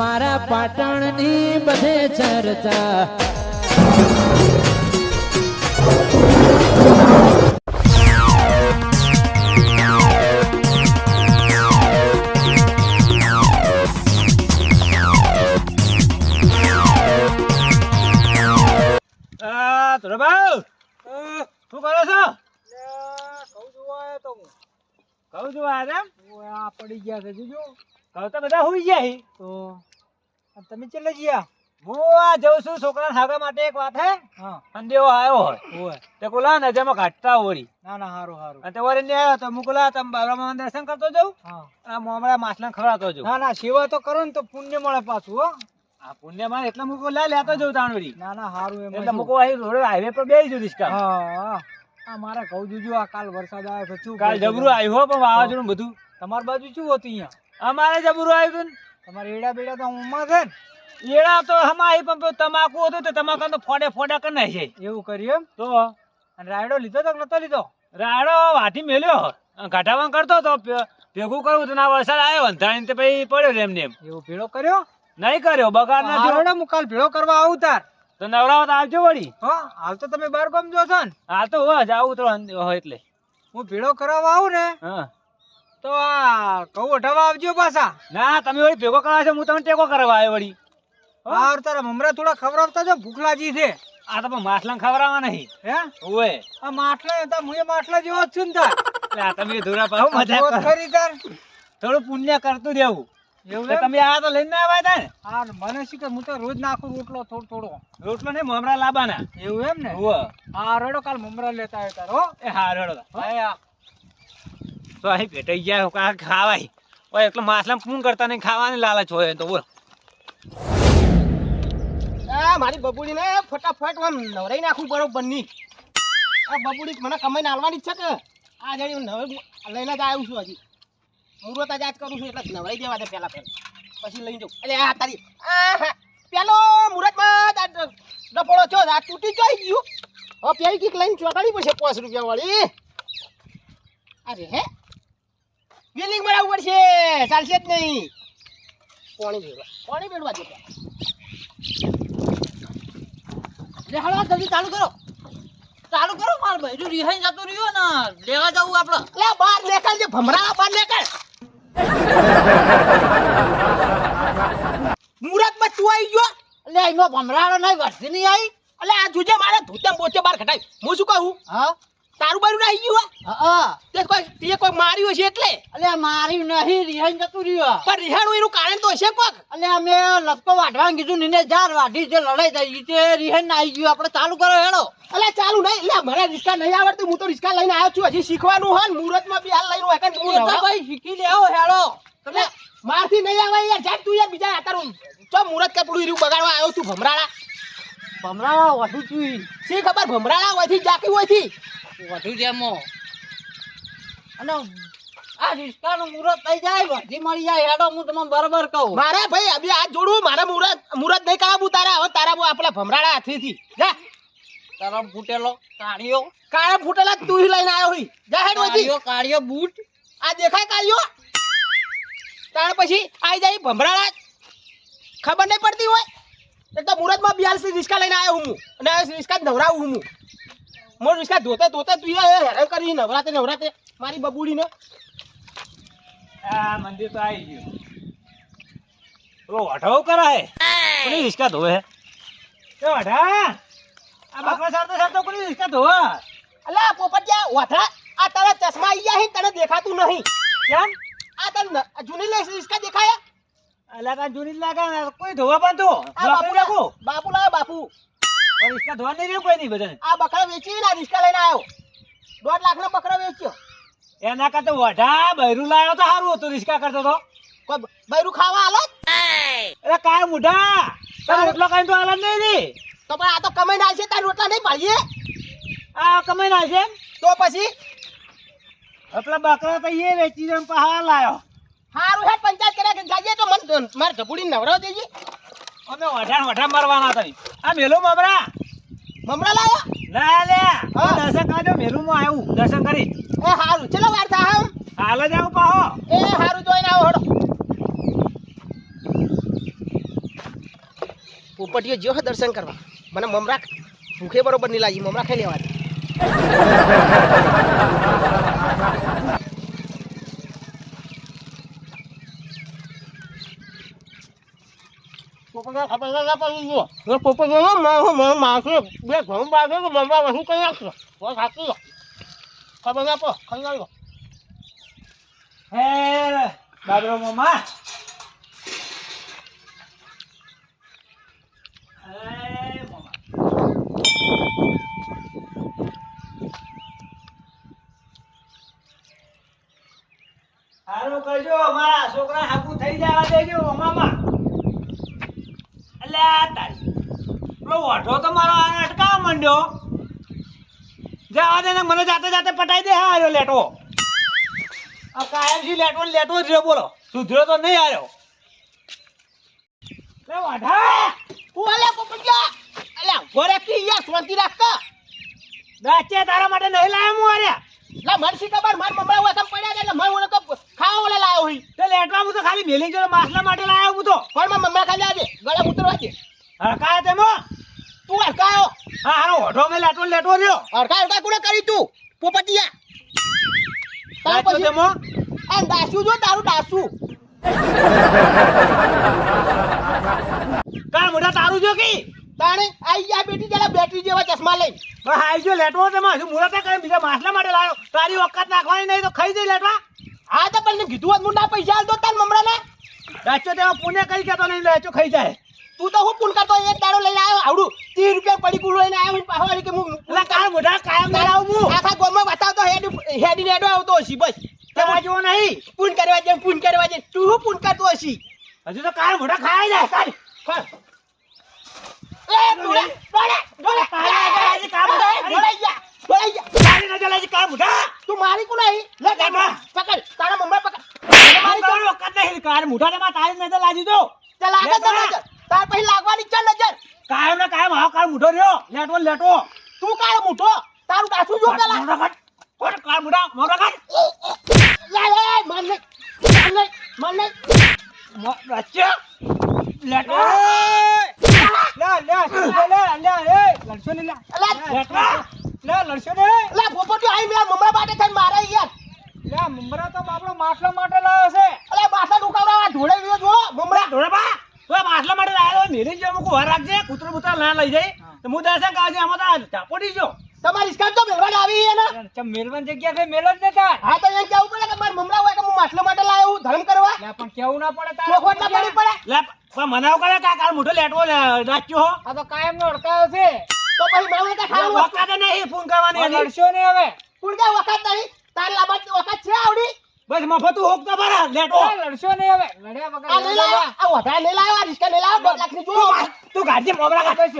મારા પાટણની બધે ચર્ચા. ધોળાભાઉ, શું કરો છો? કહું છું આ એમ? પડી ગયા છે જોજો. તો બધા હોઈ ગયા તો તમે ચલે ગયા હું આ જઉં છું છોકરા સાગા માટે એક વાત હે? સંદેહો આવ્યો હોય. તે કોલા નજરમાં કાઢતા ઓરી ના ના હારું હારું. અને તે ને આવ્યો તો મુકલા કોલા તમે બાબરામાં દર્શન કરતો જઉં? આ મોમડા માછલા ખવડાતો જઉં. ના ના સેવા તો કરો ને તો પુણ્ય મળે પાછું હો. આ પુણ્યમાં એટલે મૂકો લે લેતો જાઉં તાણવડી ના ના હારું એમ એટલે મૂકો અહીં રોડે હાઈવે પર બેસી જઉં રિસ્કા હા આ મારા કહું જોજો આ કાલ વરસાદ આવ્યો છું કાલ જબરું આવ્યો પણ વાવાઝોડું બધું. તમારી બાજુ શું હતું અહીંયા? અમારે જબરું આવ્યું હતું તમારે એડા બેડા તો ઉમા છે ને? એડા તો હમા આવી પણ તમાકુ હતું તો તમાકુ તો ફોડે ફોડા કરી નાખે. એવું કર્યું તો? અને રાયડો લીધો તો નતો લીધો? રાયડો વાટી મેલ્યો. ઘાટાવાન કરતો તો ભેગું કરવું તો ના વરસાદ આવ્યો અંધાણી તે પછી પડ્યો એમ એમને એમ. એવું ભેળો કર્યો? નહીં કર્યો બગાડ ના થયો. હું કાલ ભેળો કરવા આવું તાર. તો નવરાવો તો આવજો વળી. હા હાલ તો તમે બાર ગામ જો છો ને. હાલ તો હોય જાવું તો હોય એટલે. હું ભેળો કરવા આવું ને હા. તો આ કહું અઢાવા આવજો પાછા. ના તમે વળી ભેગો કરવા છો હું તમને ટેકો કરવા આવ્યો વળી? હાર તારા મમરા થોડા ખવડાવતા જો ભૂખ લાગી છે. આ તો માછલા ખવડાવવા નહીં. હે? ઓએ આ માટલા હતા હું માટલા જેવો જ છું ને તાર. તમે ધોરા પાવ મજા કરી. તાર. થોડું પુણ્ય કરતું દેવું એવું તમે આ તો લઈને ના આવ્યા હતા ને? હા મને શું કે હું તો રોજ નાખું રોટલો થોડો થોડો. રોટલો નહીં મમરા લાવવાના એવું એમ ને? હારેડો હા રેડો કાલ મમરા લેતા આવ્યો તાર હો. એ હા રેડો હા. તો અહીં ભેટાઈ જાય હો, ખાવાય? ઓય એટલે માછલા પૂન કરતા નહીં ખાવાની લાલચ હોય તો બોલ. મારી બબુડી ને ફટાફટ આમ નવરાઈ નાખું બરોબરની આ બબુડી મને કમાઈને આલવાની છે કે? આ જડી નવે લઈને જ આવું છું હજી. મુહૂર્ત જ આજ કરું છું એટલે નવરાઈ દેવા દે પેલા પેલા પછી લઈ જાઉં. એટલે આ તારી. પેલો મુહૂર્તમાં ડફોળો છો આ તૂટી જોઈ ગયું. હવે પેલી કીક લઈને ચોટાડી પડશે પાંચ રૂપિયા વાળી. અરે હે? બિલિંગ બનાવવું પડશે. ચાલશે જ નહીં. પાણી ભેળવા. પાણી ભેળવા દે પેલા. જલ્દી ચાલુ કરો. ચાલુ કરો માર ભાઈ. રિહાઈ જતો રહ્યો ને, લેવા જવું આપણે. લે બાર નીકળ, જે ભમરા બાર નીકળ. મુરતમાં તું આવી ગયો? લે, એનો ભમરાડો નહીં વર્ષી નહીં આવી એટલે આ જોજે મારે ધૂતમ બોચે બાર ખટાઈ. હું શું કહું? હા? તારું બારું આવી ગયું હા. તે કોઈ તે કોઈ માર્યું છે એટલે? અલે માર્યું નહીં રિહાઈ જતું રહ્યો. પણ રિહાણું એનું કારણ તો હશે કોક? અલે અમે લપકો વાઢવાનું કીધું નીને જાર વાઢી જે લડાઈ થઈ તે રિહાઈ ના આવી ગયું. આપણે ચાલુ કરો હેડો. અલે ચાલુ નહીં. એટલે મને રિસ્કા નહીં આવડતું હું તો રિસ્કા લઈને આવ્યો છું. હજી શીખવાનું હોય મુહૂર્તમાં બી હાલ લઈને હોય કે હું તો ભાઈ શીખી લેવો હેડો. તમે મારથી નહીં આવે યાર જાત તું યાર બીજા તારું ચો મુહૂર્ત કે પડું રહ્યું બગાડવા આવ્યો છું ભમરાળા? ભમરાળા વધુ છું શી ખબર? ભમરાળા વધી જાકી હોયથી? વધુ જેમો. અને આ રિસ્કાનું મુહૂર્ત થઈ જાય વધી મળી જાય હેડો હું તમને બરાબર કહું. મારે ભાઈ અભી આ જોડું મારે મુરત મુરત નહીં કાબુ તારા હવે તારા બહુ આપણા ભમરાડા હાથેથી. જા. તરફ ફૂટેલો કાળિયો. કાળા ફૂટેલા તું લઈને આવ્યો હોય જા હેડ હોયથી કાળિયો બૂટ. આ દેખાય કાળિયો? તાર પછી આઈ જાય ભમરાડા ખબર નહીં પડતી હોય? એટલે તો મુરતમાં બિયાલસી રિસ્કા લઈને આવ્યો હું. અને રિસ્કા જ નવરાવું હું. મોર વિસ્કા ધોતે ધોતે તું હેરાન કરી નવરાતે નવરાતે. મારી બબુડીને. આ મંદિર તો આવી ગયું. ઓ વઢાવ કરાય. કોની રિસ્કા ધોવે એ વઢા આ બકરા સારતો સારતો કોની રિસ્કા ધોવે? અલા પોપટિયા વાથરા આ તારા ચશ્મા આઈ ગયા છે તને દેખાતું નહીં. કેમ? આ તને જૂની લેસ રિસ્કા દેખાયા? અલા કા જૂની લાગે કોઈ ધોવા પણ તો. બાપુ લાગો બાપુ લાવ બાપુ. રિસ્કા ધોવા નહીં રહ્યું કોઈ નહીં બધાને? આ બકરા વેચી ને રિસ્કા લઈને આવ્યો. દોઢ લાખ નો બકરા વેચ્યો. એના કરતા વઢા બૈરું લાવ્યો તો સારું હતું રિસ્કા કરતો તો. બૈરું ખાવા હાલો અરે કાય મુઢા તાર રોટલો કઈ તો હાલત નહીં રી. તો પણ આ તો કમાઈને છે તાર રોટલા નહીં પાડીએ? આ કમાઈ ના છે તો પછી? એટલે બકરા તો એ વેચી ને પહાડ લાયો. હારું હેડ પંચાયત કર્યા કે જાજે તો મન મારે ઢબુડી નવરાવ દેજી. અમે વઢા વઢા મારવાના હતા આ મેલો મમરા? મમરા લાવો. ના લે. હા. દર્શન કરજો મેલું માં આવ્યું દર્શન કરી. એ હારું. ચલો વાર થા હમ હાલ જ આવું પાહો. એ હારું જોઈને આવો હડો. પોપટીઓ જ્યો હે દર્શન કરવા. મને મમરા ભૂખે બરોબર નહીં લાગી. મમરા ખાઈ લેવા પોપટીઓ ખબર ના પડી ગયો એ પોપટીઓ માણસો બે ઘઉં બાગે તો મમરા વસૂલ કરી નાખશો? તો સાચી ખબર ના પડે ખાઈ લો હે, બાબરો મામા. હે કરજો મારા છોકરા હાકુ થઈ જવા દેજો, મામા. અલ્યા માંડ્યો? જવા મને જાતે જાતે પટાઈ દે, હા આવ્યો લેટો. આ કાયમથી લેટો લેટો જ રહ્યો, બોલો. સુધર્યો તો નહીં આવ્યો લે, વાઢા. ઓલે અલ્યા ઘરે કી રાખતા. તારા માટે નહીં લાવ્યો હું આર્યા લા મરસી કબર માર મમરા તમ પડ્યા એટલે મન ઓને તો ખાવા ઓલે લાયો હી. તે લેટવા હું તો ખાલી મેલી જો માસલા માટે લાયો હું તો. પણ માં મમરા ખાલી આજે ગળે ઉતરવા દે હરકાય તેમ તું હરકાયો હા હારો ઓઢો મેં લેટો લેટો રહ્યો. હરકા હરકા કુડે કરી તું? પોપટિયા. તાર પછી તેમ આ દાસુ જો તારું દાસુ. કા મોઢા તારું જો કી? તાણે આઈ જા બેટી જરા બેટરી જેવા ચશ્મા લઈ. બસ આઈ જો લેટવો તેમાં હજુ મુરત કરે? બીજા માછલા માટે લાવ્યો તારી વખત નાખવાની નહીં તો ખાઈ જઈ લેટવા. હા તો પણ કીધું હતું મુંડા પૈસા આલતો તાર મમરા ને દાચો તેમાં પુણ્ય કરી કેતો નહીં લેચો ખાઈ જાય. તું તો હું પૂન કરતો એક દાડો લઈને આવ્યો. આવડું. ત્રીસ રૂપિયા પડી કુલ લઈને આવ્યો પાછો વળી કે હું પેલા કાળ મોઢા કાયમ ના આવું હું. આખા ગોમાં બતાવતો હેડી હેડી નેડો આવતો હશી બસ. તમારે જોવો નહીં. પૂન કરવા જાય પૂન કરવા જાય તું શું પૂન કરતો હશી? હજુ તો કાળ મોઢા ખાઈ જાય. કાલ તારી નજર લાગી મોઢા મોઢા લાગી દો ચાલ. ચાલ નજર. તાર પછી લાગવાની છે નજર કાયમ ને કાયમ હાવ કાલ મોઢો રહ્યો લેટો લેટો તું કાળ મુઠો તારું દાસુ જો પેલા મોઢા કોણ કાલ મોઢા મોઢા કાઢ લે લે માર લે માર લે માર લે લેટો માટલા માટે લાવ્યો છે. અલા બાસા દુકાવડા ઢોળે ગયો જો મમ્મા ધોળા તો આ માટે લાયેલો મેરી જો મુકુ વાર રાખજે કૂતરો બુતરા ના લઈ જાય. તો હું દર્શન કાજે આમાં તો ચાપોડી જો તમારી સ્કાર્ફ તો મેળવાડ આવી હે ને. ચમ મેલવન જગ્યા છે મેલો જ ને તાર. હા તો એમ કેવું પડે કે મારા મમરા હોય કે હું માટે લાયો હું ધર્મ કરવા? લે પણ કેવું ના પડે તારે? ખોટ ના પડી પડે. લે પણ મનાવ કરે કા કાલ મોઢો લેટવો રાખ્યો હો. આ તો કાયમ નો અડકાયો છે તો પછી મેં કે ખાવાનું વખતે નહીં ફોન કરવાની લડશો ને હવે. કુણ કે વખત નહીં. તાર લાંબા વખત છે આવડી. બસ મફતું હોક તો બરા લેટો. લડશો ને હવે. લડ્યા વગર આ વધારે લાયો આ રિસ્કા લાખની જો તું ગાડી મોબરા કાઢ અલે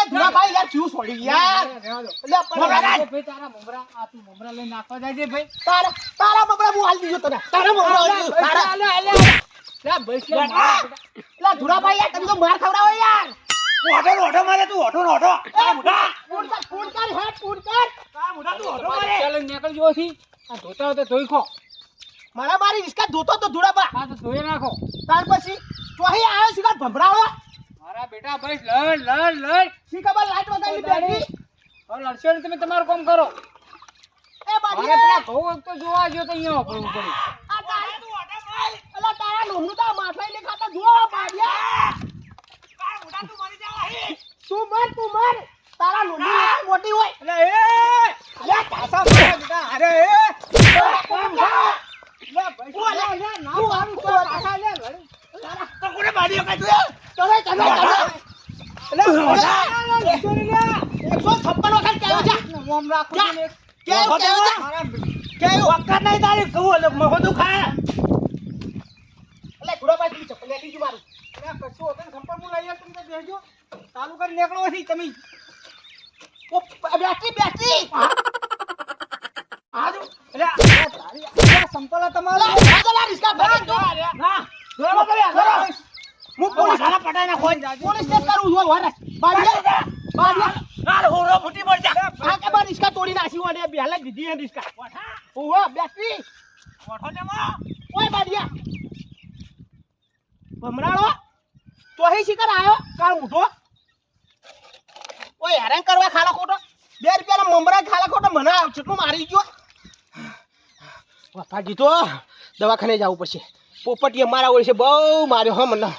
એ ધુરા ભાઈ યાર ચૂ છોડી યાર. રહેવા પણ તારા મમરા આ તું મમરા લઈને નાખવા જાય છે ભાઈ. તારા તારા મમરા હું હાલ દીધો તને. તારા મમરા હાલ તારા. લે, લે, લે. લે, મારા યાર તમે તો માર ખવડાવો યાર. ઓઢો ઓઢો મારે તું ઓઢો ઓઢો. તારા મોઢા ફોન કર ફોન કર હેડ ફોન કર. તારા મોઢા તું ઓઢો મારે. મારે ચાલીને નીકળજો અહીંથી. આ ધોતા હોય તો ધોઈ ખો. મારા મારી રિસ્કા ધોતો તો ધોઈ નાખો ત્યાર પછી ચોહી આવ્યો શિકાર ભભરાવો મારા બેટા બસ લડ લડ લડ. શી ખબર લાઈટ વગાડી બેઠી હવે લડશો ને તમે તમારું કામ કરો. એ બાજી પેલા ઘઉં એક તો જોવા જો તો અહીંયા આ તારા તું ભાઈ. અલા તારા નોમનું તો માથાઈ ને ખાતા જો બાડિયા તારા મોઢા તું મરી જાવા હે. તું મર તું મર. તારા નોમની મોટી હોય. એટલે એ પાછા મારા બેટા અરે એ. લે ભાઈ લે લે ના આવું તો પાછા લે તો કોને બાડીઓ કાઢ્યો ચલે ચલે ચલે. એકસો છપ્પન વખત કહ્યું છે? મોમ રાખું છું ને એક. કેવું કેવું છે? કેવું? વખત નહીં તારી કહું એટલે મફતું ખાય એટલે ગુડાભાઈ તું ચપ્પલ લેતી જ મારું. કશું વગર સંપર્ક હું લઈ આવ્યો, તમે તો બેસજો. ચાલુ કરી નીકળો નથી તમે. બેટરી બેટરી આજુ એટલે સંપલ તમારો. રિસ્કા ભરી દો ના દોડો કરે દોડો હું પોલીસ આના પટાઈ નાખો પોલીસ કેસ કરું છું વરસ બાડિયા બાડિયા હાલ હોરો ફૂટી પડ જા આ કે બાર રિસ્કા તોડી નાખી હોય ને બેલા દીધી હે રિસ્કા ઓહો બેટરી ઓઠો ઓય બાડિયા ભમરાળો ચોહી શિકાર આવ્યો કાળ ઉઠો. ઓય હેરાન કરવા ખાલા ખોટો. બે રૂપિયાના મમરા ખાલા ખોટો. મને કેટલું મારી ગયો. તો દવાખાને જવું પડશે. પોપટીએ મારા ઓળશે બહુ માર્યો હો મને.